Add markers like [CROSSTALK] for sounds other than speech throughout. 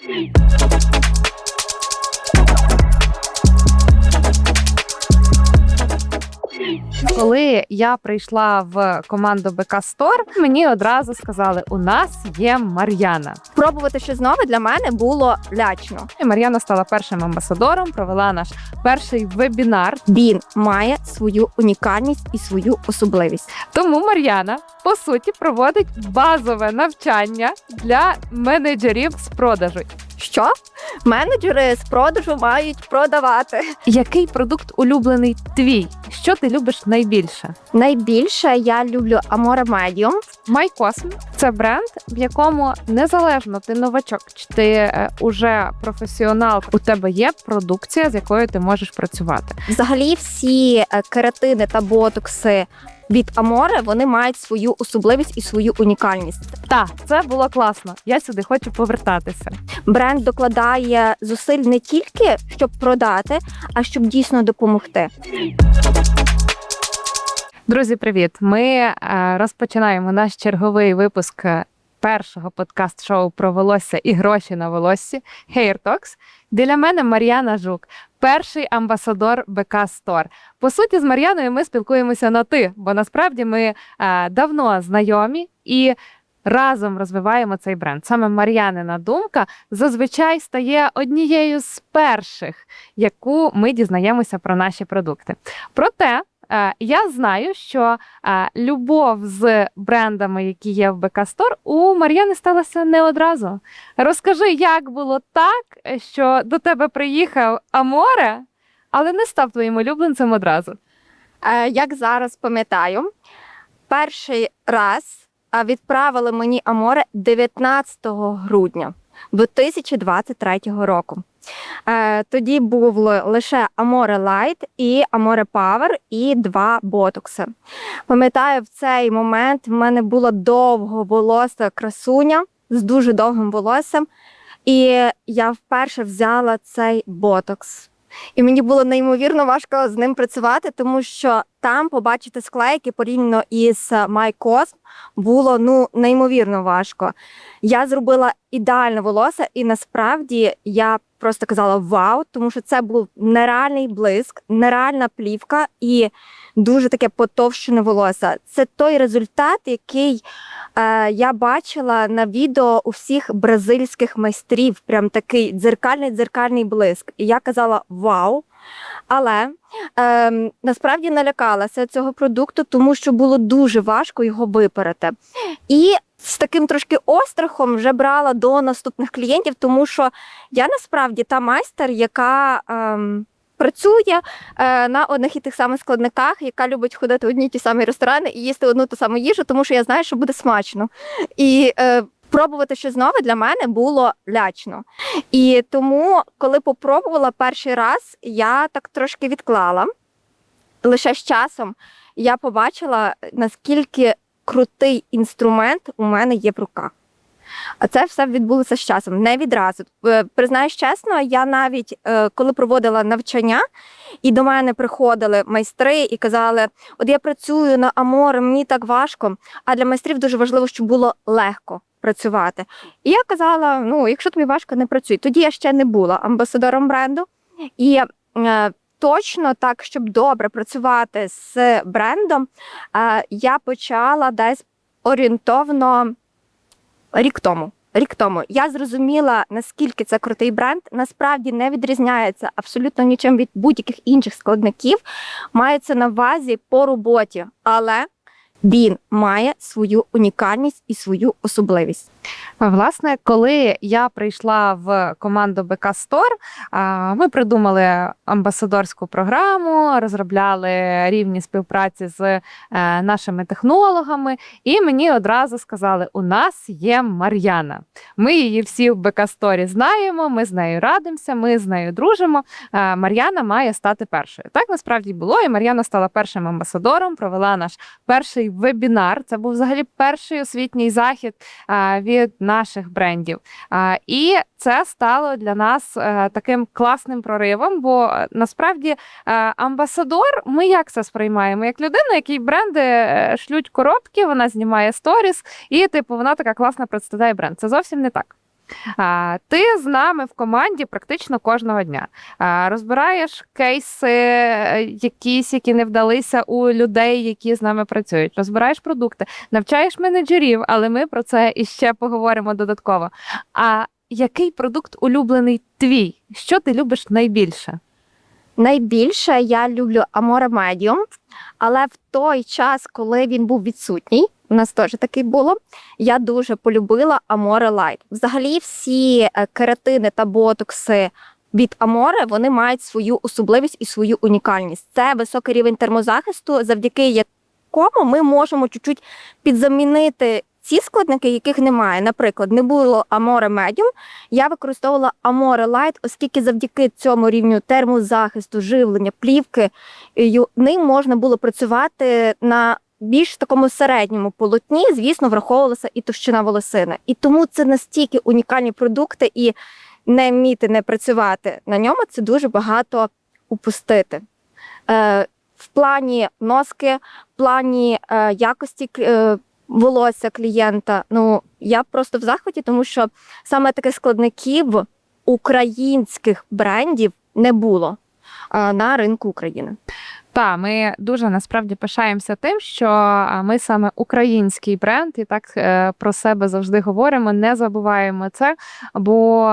Peace. Коли я прийшла в команду БК Стор, мені одразу сказали: у нас є Мар'яна. Пробувати щось нове для мене було лячно. І Мар'яна стала першим амбасадором, провела наш перший вебінар. Він має свою унікальність і свою особливість. Тому Мар'яна по суті проводить базове навчання для менеджерів з продажу. Що менеджери з продажу мають продавати? Який продукт улюблений твій? Що ти любиш найбільше? Найбільше я люблю Amore Medium. MyCosm – це бренд, в якому незалежно ти новачок, чи ти е, уже професіонал, у тебе є продукція, з якою ти можеш працювати. Взагалі, всі е, кератини та ботокси від Amore, вони мають свою особливість і свою унікальність. Так, це було класно. Я сюди хочу повертатися. Бренд докладає зусиль не тільки щоб продати, а щоб дійсно допомогти. Друзі, привіт! Ми е, розпочинаємо наш черговий випуск е, першого подкаст-шоу про волосся і гроші на волоссі Hair Talks. Біля мене Мар'яна Жук, перший амбасадор БК Стор. По суті, з Мар'яною ми спілкуємося на ти, бо насправді ми е, давно знайомі і. Разом розвиваємо цей бренд. Саме Мар'янина думка зазвичай стає однією з перших, яку ми дізнаємося про наші продукти. Проте Я знаю, що е, любов з брендами, які є в Store, у Мар'яни сталася не одразу. Розкажи, як було так, що до тебе приїхав Аморе, але не став твоїм улюбленцем одразу. Е, Як зараз пам'ятаю, перший раз е, відправили мені Аморе 19 грудня 2023 року. Е, Тоді був лише Amore Light і Amore Power і два ботокси. Пам'ятаю, в цей момент в мене було довго волосся красуня з дуже довгим волоссям, і я вперше взяла цей ботокс. І мені було неймовірно важко з ним працювати, тому що там побачити склейки порівняно із MyCosm було ну неймовірно важко. Я зробила ідеальне волосся, і насправді я просто казала вау, тому що це був нереальний блиск, нереальна плівка і дуже таке потовщене волосся. Це той результат, який е, я бачила на відео у всіх бразильських майстрів. Прям такий дзеркальний дзеркальний блиск. І я казала вау. Але ем, насправді налякалася цього продукту, тому що було дуже важко його виперети. І з таким трошки острахом вже брала до наступних клієнтів, тому що я насправді та майстер, яка ем, працює е, на одних і тих самих складниках, яка любить ходити в одні й ті самі ресторани і їсти одну ту саму їжу, тому що я знаю, що буде смачно. І е, пробувати щось нове для мене було лячно. І тому, коли попробувала перший раз, я так трошки відклала. Лише з часом я побачила, наскільки крутий інструмент у мене є в руках. А це все відбулося з часом, не відразу. Е, Признаюсь чесно, я навіть е, коли проводила навчання, і до мене приходили майстри і казали: От я працюю на Аморе, мені так важко. А для майстрів дуже важливо, щоб було легко працювати. І я казала: ну, якщо тобі важко, не працюй. Тоді я ще не була амбасадором бренду. І е, точно так, щоб добре працювати з брендом, е, я почала десь орієнтовно рік тому. Рік тому я зрозуміла, наскільки це крутий бренд, насправді не відрізняється абсолютно нічим від будь-яких інших складників. Мається на увазі по роботі, але він має свою унікальність і свою особливість. Власне, коли я прийшла в команду БК а, ми придумали амбасадорську програму, розробляли рівні співпраці з е, нашими технологами, і мені одразу сказали: у нас є Мар'яна. Ми її всі в БК Сторі знаємо, ми з нею радимося, ми з нею дружимо. Е, Мар'яна має стати першою. Так насправді було, і Мар'яна стала першим амбасадором, провела наш перший вебінар. Це був взагалі перший освітній захід від наших брендів. І це стало для нас е, таким класним проривом. Бо е, насправді е, амбасадор, ми як це сприймаємо? Як людина, якій бренди шлють коробки, вона знімає сторіс, і типу вона така класно представляє бренд. Це зовсім не так. Ти з нами в команді практично кожного дня. Розбираєш кейси, е, якісь, які не вдалися у людей, які з нами працюють. Розбираєш продукти, навчаєш менеджерів, але ми про це іще поговоримо додатково. А який продукт улюблений твій? Що ти любиш найбільше? Найбільше я люблю Amore Medium, але в той час, коли він був відсутній, у нас теж такий було. Я дуже полюбила Amore Light. Взагалі, всі е, кератини та ботокси від Amore, вони мають свою особливість і свою унікальність. Це високий рівень термозахисту, завдяки якому ми можемо чуть-чуть підзамінити ці складники, яких немає. Наприклад, не було Amore Medium, я використовувала Amore Light, оскільки завдяки цьому рівню термозахисту, живлення, плівки, ним можна було працювати на більш такому середньому полотні, звісно, враховувалася і товщина волосини. І тому це настільки унікальні продукти, і не вміти не працювати на ньому це дуже багато упустити. Е, в плані носки, в плані е, якості е, волосся клієнта. Ну я просто в захваті, тому що саме таких складників українських брендів не було на ринку України. Та ми дуже насправді пишаємося тим, що ми саме український бренд, і так е, про себе завжди говоримо. Не забуваємо це, бо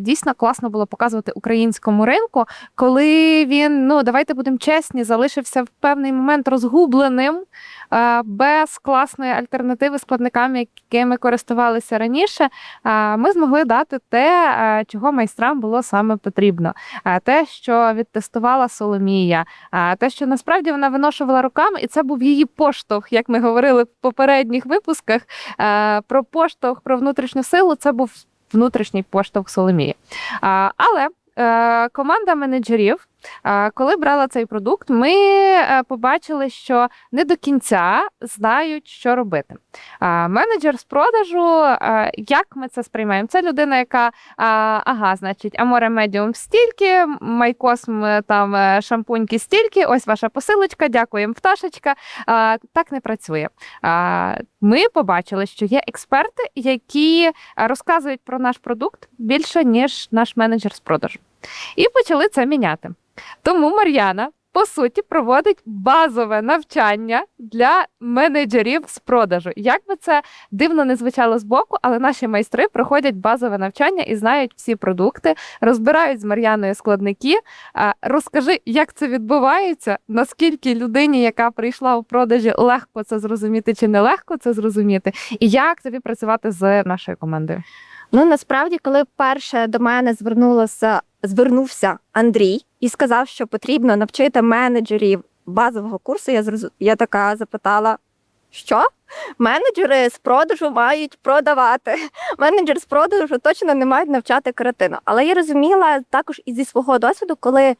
дійсно класно було показувати українському ринку, коли він, ну давайте будемо чесні, залишився в певний момент розгубленим, без класної альтернативи складникам, якими користувалися раніше. Ми змогли дати те, чого майстрам було саме потрібно. Те, що відтестувала Соломія, те, що насправді вона виношувала руками, і це був її поштовх, як ми говорили в попередніх випусках. е, Про поштовх, про внутрішню силу, це був внутрішній поштовх Соломії. Але е, команда менеджерів, коли брала цей продукт, ми е, побачили, що не до кінця знають, що робити. Менеджер з продажу, як ми це сприймаємо? Це людина, яка ага, значить, Аморе Медіум стільки, Майкосм е, там е, шампуньки стільки, ось ваша посилочка, дякуємо, пташечка. Так не працює. Ми побачили, що є експерти, які розказують про наш продукт більше, ніж наш менеджер з продажу. І почали це міняти. Тому Мар'яна. По суті, проводить базове навчання для менеджерів з продажу. Як би це дивно не звучало з боку, але наші майстри проходять базове навчання і знають всі продукти, розбирають з Мар'яною складники. Розкажи, як це відбувається, наскільки людині, яка прийшла у продажі, легко це зрозуміти чи нелегко це зрозуміти, і як тобі працювати з нашою командою? Ну насправді, коли перше до мене звернулося, звернувся Андрій і сказав, що потрібно навчити менеджерів базового курсу, я зрозу... я така запитала. Що? Менеджери з продажу мають продавати. Менеджери з продажу точно не мають навчати каратину. Але я розуміла також і зі свого досвіду, коли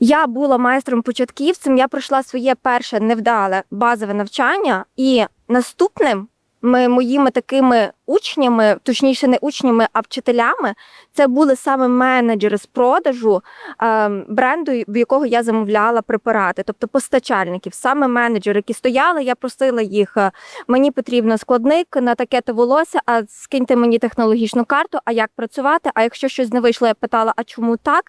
я була майстром початківцем, я пройшла своє перше невдале базове навчання, і наступним ми, моїми такими учнями, точніше, не учнями, а вчителями, це були саме менеджери з продажу е, бренду, в якого я замовляла препарати, тобто постачальників, саме менеджери, які стояли, я просила їх. е, Мені потрібно складник на таке то волосся, а скиньте мені технологічну карту, а як працювати. А якщо щось не вийшло, я питала, а чому так?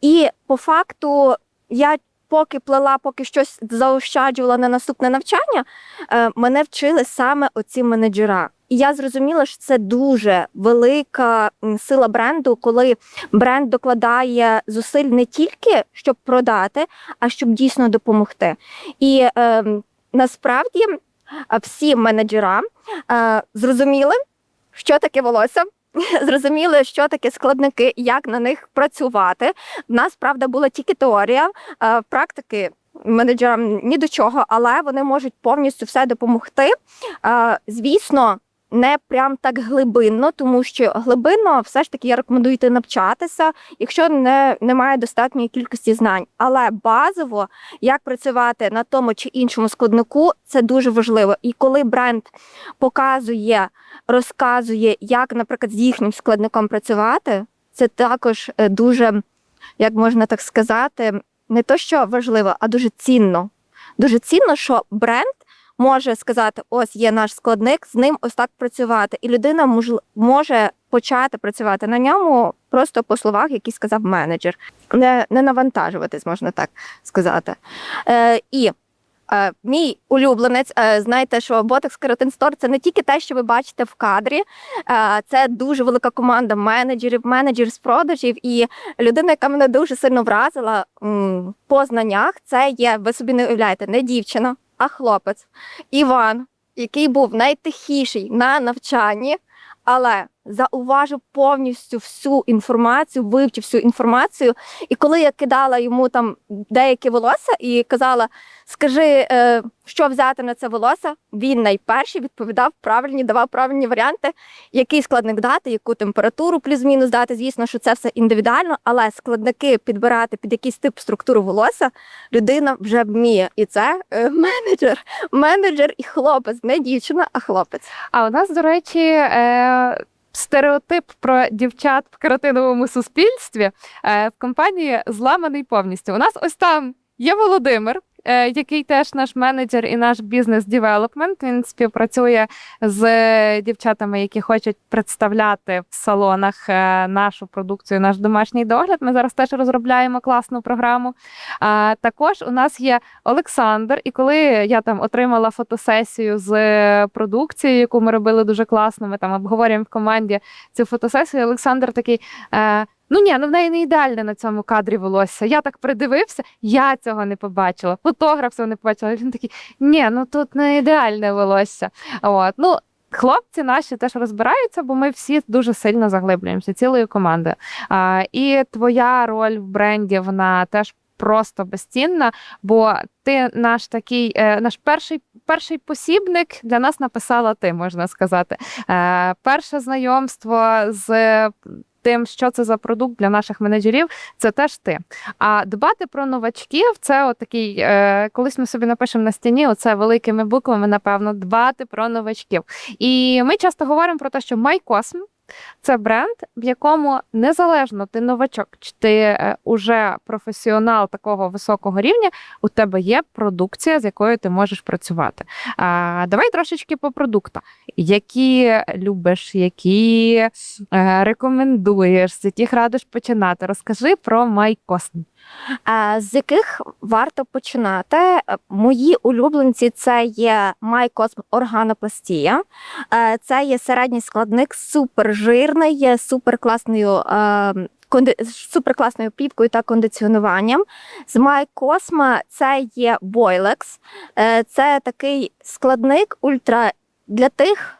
І по факту я. Поки плела, поки щось заощаджувала на наступне навчання, е, мене вчили саме оці менеджера. І я зрозуміла, що це дуже велика сила бренду, коли бренд докладає зусиль не тільки щоб продати, а щоб дійсно допомогти. І е, насправді всі менеджера е, зрозуміли, що таке волосся. [LAUGHS] Зрозуміли, що таке складники, як на них працювати. В нас правда була тільки теорія, е, практики менеджерам ні до чого, але вони можуть повністю все допомогти. Е, Звісно, не прям так глибинно, тому що глибинно все ж таки я рекомендую йти навчатися, якщо не, немає достатньої кількості знань. Але базово, як працювати на тому чи іншому складнику, це дуже важливо. І коли бренд показує, розказує, як, наприклад, з їхнім складником працювати, це також е, дуже, як можна так сказати, не то, що важливо, а дуже цінно. Дуже цінно, що бренд може сказати: ось є наш складник, з ним ось так працювати. І людина мож- може почати працювати на ньому просто по словах, які сказав менеджер, не, не навантажуватись, можна так сказати. Е, і Е, мій улюбленець, е, знаєте, що Botox Keratin Store – це не тільки те, що ви бачите в кадрі, е, це дуже велика команда менеджерів, менеджерів з продажів. І людина, яка мене дуже сильно вразила м, по знаннях, це є, ви собі не уявляєте, не дівчина, а хлопець? Іван, який був найтихіший на навчанні, але зауважив повністю всю інформацію, вивчив всю інформацію. І коли я кидала йому там деякі волосся і казала, скажи, е, що взяти на це волосся, він найперший відповідав правильні, давав правильні варіанти, який складник дати, яку температуру плюс-мінус дати. Звісно, що це все індивідуально, але складники підбирати під якийсь тип структуру волосся людина вже вміє. І це е, менеджер, менеджер і хлопець, не дівчина, а хлопець. А у нас, до речі, е, стереотип про дівчат в каротиновому суспільстві е, в компанії зламаний повністю. У нас ось там є Володимир. Е, Який теж наш менеджер і наш бізнес-девелопмент. Він співпрацює з е, дівчатами, які хочуть представляти в салонах е, нашу продукцію, наш домашній догляд. Ми зараз теж розробляємо класну програму. А також у нас є Олександр, і коли я там отримала фотосесію з е, продукцією, яку ми робили дуже класно, ми там обговорюємо в команді цю фотосесію. Олександр такий. Ну ні, ну в неї не ідеальне на цьому кадрі волосся. Я так придивився, я цього не побачила. Фотограф цього не побачила. Він такий, ні, ну тут не ідеальне волосся. От. Ну, хлопці наші теж розбираються, бо ми всі дуже сильно заглиблюємося цілою командою. А, і твоя роль в бренді вона теж просто безцінна, бо ти наш такий, е, наш перший. Перший посібник для нас написала ти, можна сказати. Е, перше знайомство з тим, що це за продукт для наших менеджерів, це теж ти. А дбати про новачків це отакий, е, колись ми собі напишемо на стіні, оце великими буквами, напевно, дбати про новачків. І ми часто говоримо про те, що MyCosm це бренд, в якому незалежно ти новачок, чи ти е, уже професіонал такого високого рівня, у тебе є продукція, з якою ти можеш працювати. А, давай трошечки по продуктах. Які любиш, які е, рекомендуєш, з яких радиш починати? Розкажи про MyCosm. З яких варто починати? Е, Мої улюбленці це є MyCosm Органопластія. Е, Це є середній складник, супержирний, є суперкласною. е, суперкласною плівкою та кондиціонуванням. З MyCosmo це є. Е, Це такий складник ультра для тих,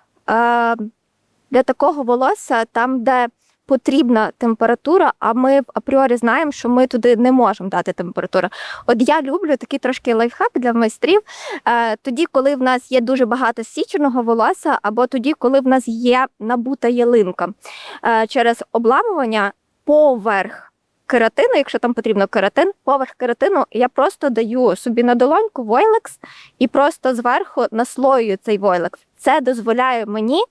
для такого волосся, там, де потрібна температура, а ми апріорі знаємо, що ми туди не можемо дати температуру. От я люблю такий трошки лайфхак для майстрів. Е, тоді, коли в нас є дуже багато січеного волосся, або тоді, коли в нас є набута ялинка е, через обламування поверх. Кератину, якщо там потрібно кератин, поверх кератину я просто даю собі на долоньку войлекс і просто зверху наслоюю цей войлекс. Це дозволяє мені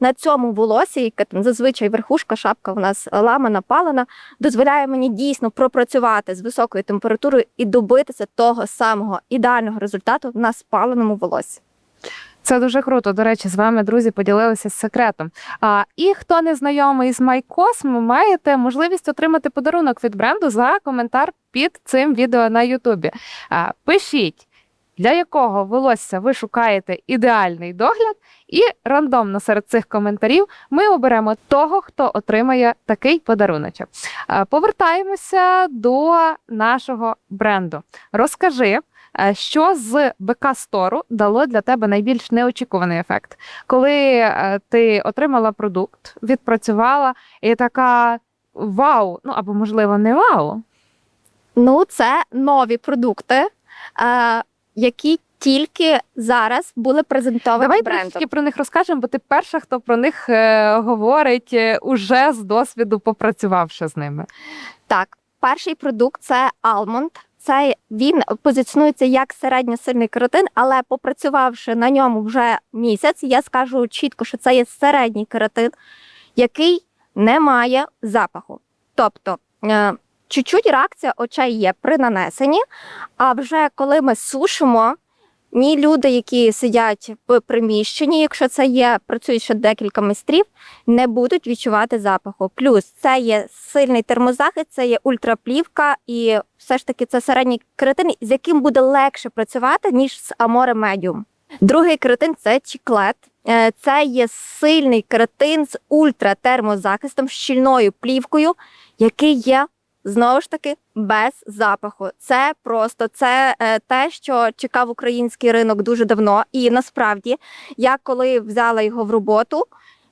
на цьому волосі, яке там зазвичай верхушка, шапка в нас ламана, палена, дозволяє мені дійсно пропрацювати з високою температурою і добитися того самого ідеального результату на спаленому волосі. Це дуже круто. До речі, з вами, друзі, поділилися з секретом. А, і хто не знайомий з MyCosm, маєте можливість отримати подарунок від бренду за коментар під цим відео на Ютубі. Пишіть, для якого волосся ви шукаєте ідеальний догляд, і рандомно серед цих коментарів ми оберемо того, хто отримає такий подаруночок. Повертаємося до нашого бренду. Розкажи. Е, Що з БК Стору дало для тебе найбільш неочікуваний ефект? Коли е, ти отримала продукт, відпрацювала і така вау, ну або можливо не вау. Ну, це нові продукти, е, які тільки зараз були презентовані Давай брендом. про них розкажемо, бо ти перша, хто про них е, говорить е, уже з досвіду, попрацювавши з ними. Так, перший продукт це Almond. Це він позиціонується як середньосильний кератин, але попрацювавши на ньому вже місяць, я скажу чітко, що це є середній кератин, який не має запаху. Тобто е, чуть-чуть реакція очей є при нанесенні, а вже коли ми сушимо, ні люди, які сидять в приміщенні, якщо це є, працюють ще декілька майстрів, не будуть відчувати запаху. Плюс це є сильний термозахист, це є ультраплівка, і все ж таки це середній кератин, з яким буде легше працювати, ніж з Amore Medium. Другий кератин це чіклет. Е, Це є сильний кератин з ультратермозахистом, щільною плівкою, який є знову ж таки без запаху. Це просто це е, те, що чекав український ринок дуже давно. І насправді, я коли взяла його в роботу,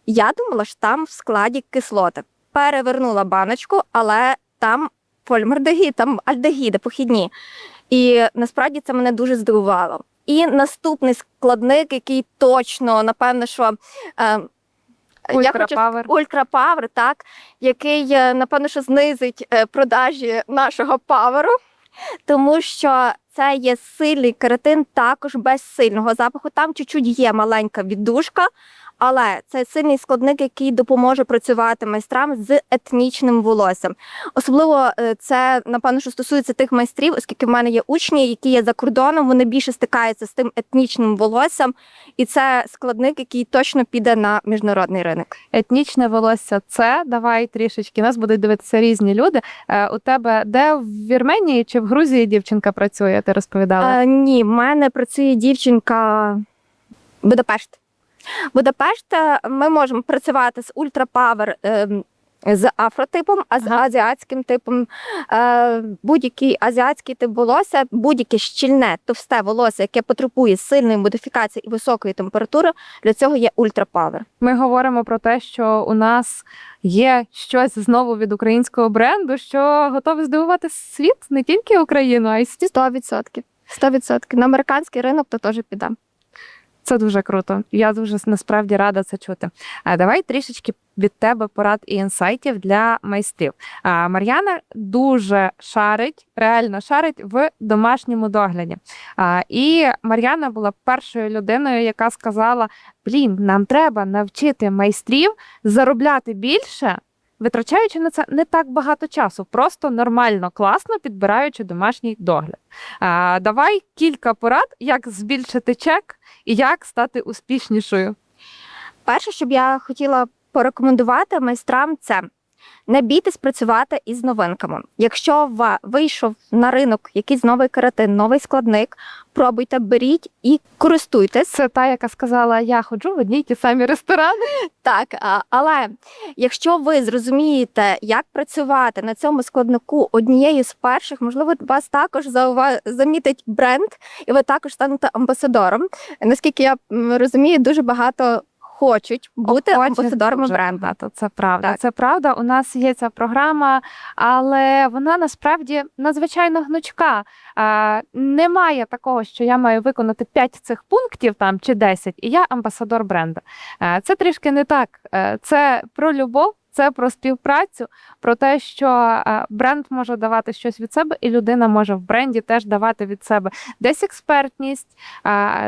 я думала, що там в складі кислоти. Перевернула баночку, але там фольмардегід, там альдегіди похідні. І насправді це мене дуже здивувало. І наступний складник, який точно, напевно, що е, Ультрапавер. ультрапавер, так, який, е, напевно, що знизить е, продажі нашого паверу, тому що це є сильний кератин, також без сильного запаху. Там чуть-чуть є маленька віддушка, але це сильний складник, який допоможе працювати майстрам з етнічним волоссям. Особливо е, це, напевно, що стосується тих майстрів, оскільки в мене є учні, які є за кордоном, вони більше стикаються з тим етнічним волоссям, і це складник, який точно піде на міжнародний ринок. Етнічне волосся це давай трішечки. Нас будуть дивитися різні люди. Е, у тебе де в Вірменії чи в Грузії дівчинка працює? Ти розповідала? Е, ні, в мене працює дівчинка Будапешт. Будапешт е, ми можемо працювати з ультрапавер. ем, З афротипом, а з Ага. азіатським типом е, будь-який азіатський тип волосся, будь-яке щільне, товсте волосся, яке потребує сильної модифікації і високої температури, для цього є ультрапавер. Ми говоримо про те, що у нас є щось знову від українського бренду, що готове здивувати світ, не тільки Україну, а й світ. 100%. 100%. На американський ринок то теж піде. Це дуже круто. Я дуже насправді рада це чути. А давай трішечки від тебе порад і інсайтів для майстрів. А Мар'яна дуже шарить, реально шарить в домашньому догляді. І Мар'яна була першою людиною, яка сказала: Блін, нам треба навчити майстрів заробляти більше. Витрачаючи на це не так багато часу, просто нормально, класно підбираючи домашній догляд. А, давай кілька порад, як збільшити чек і як стати успішнішою. Перше, що б я хотіла порекомендувати майстрам, це не бійтесь працювати із новинками. Якщо вийшов на ринок якийсь новий каратин, новий складник, пробуйте, беріть і користуйтесь. Це та, яка сказала: я ходжу в одні й ті самі ресторани. [LAUGHS] Так, але якщо ви зрозумієте, як працювати на цьому складнику однією з перших, можливо, вас також замітить бренд, і ви також станете амбасадором. Наскільки я розумію, дуже багато хочуть бути амбасадорами бренду. багато, Це правда. Так. Це правда. У нас є ця програма, але вона насправді надзвичайно гнучка. А, немає такого, що я маю виконати 5 цих пунктів там чи 10, і я амбасадор бренду. А, це трішки не так. А, Це про любов. Це про співпрацю, про те, що е, бренд може давати щось від себе, і людина може в бренді теж давати від себе десь експертність,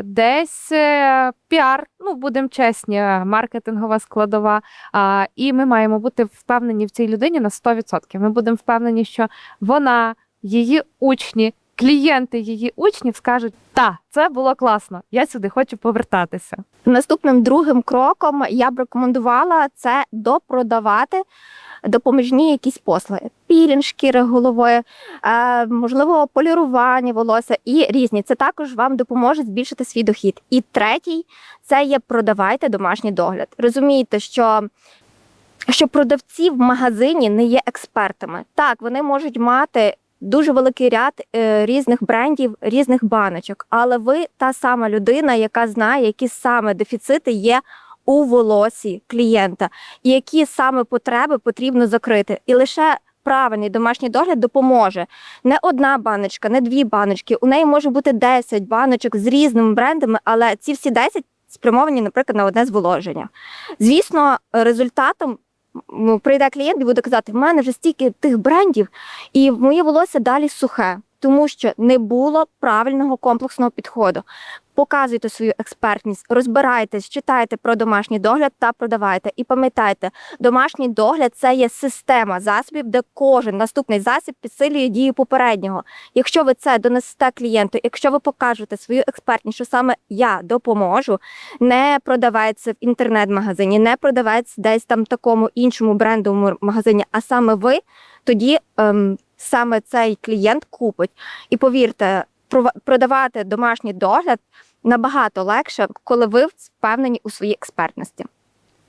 десь е, піар, ну будемо чесні, е, маркетингова складова. І ми маємо бути впевнені в цій людині на 100%. Ми будемо впевнені, що вона, її учні, клієнти її учнів скажуть: та, це було класно, я сюди хочу повертатися. Наступним другим кроком я б рекомендувала це допродавати допоміжні якісь послуги. Пілінг шкіри голови, е, можливо, полірування волосся і різні. Це також вам допоможе збільшити свій дохід. І третій це є продавайте домашній догляд. Розумієте, що. Що продавці в магазині не є експертами. Так, вони можуть мати дуже великий ряд е, різних брендів, різних баночок, але ви та сама людина, яка знає, які саме дефіцити є у волосі клієнта, і які саме потреби потрібно закрити. І лише правильний домашній догляд допоможе. Не одна баночка, не дві баночки. У неї може бути 10 баночок з різними брендами, але ці всі 10 спрямовані, наприклад, на одне зволоження. Звісно, результатом. Прийде клієнт і буде казати, в мене вже стільки тих брендів, і моє волосся далі сухе. Тому що не було правильного комплексного підходу. Показуйте свою експертність, розбирайтесь, читайте про домашній догляд та продавайте. І пам'ятайте, домашній догляд це є система засобів, де кожен наступний засіб підсилює дію попереднього. Якщо ви це донесете клієнту, якщо ви покажете свою експертність, що саме я допоможу, не продавається в інтернет-магазині, не продавається десь там такому іншому брендовому магазині, а саме ви, тоді ем, саме цей клієнт купить. І повірте, прова- продавати домашній догляд набагато легше, коли ви впевнені у своїй експертності.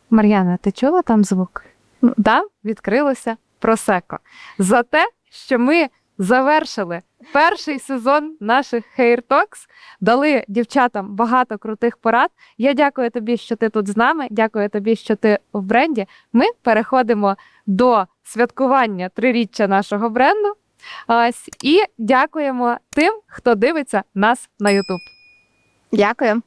Мар'яна, ти чула там звук? М. Там відкрилося просеко. За те, що ми завершили перший сезон наших Hair Talks, дали дівчатам багато крутих порад. Я дякую тобі, що ти тут з нами. Дякую тобі, що ти в бренді. Ми переходимо до святкування триріччя нашого бренду. Ось і дякуємо тим, хто дивиться нас на YouTube. Дякую.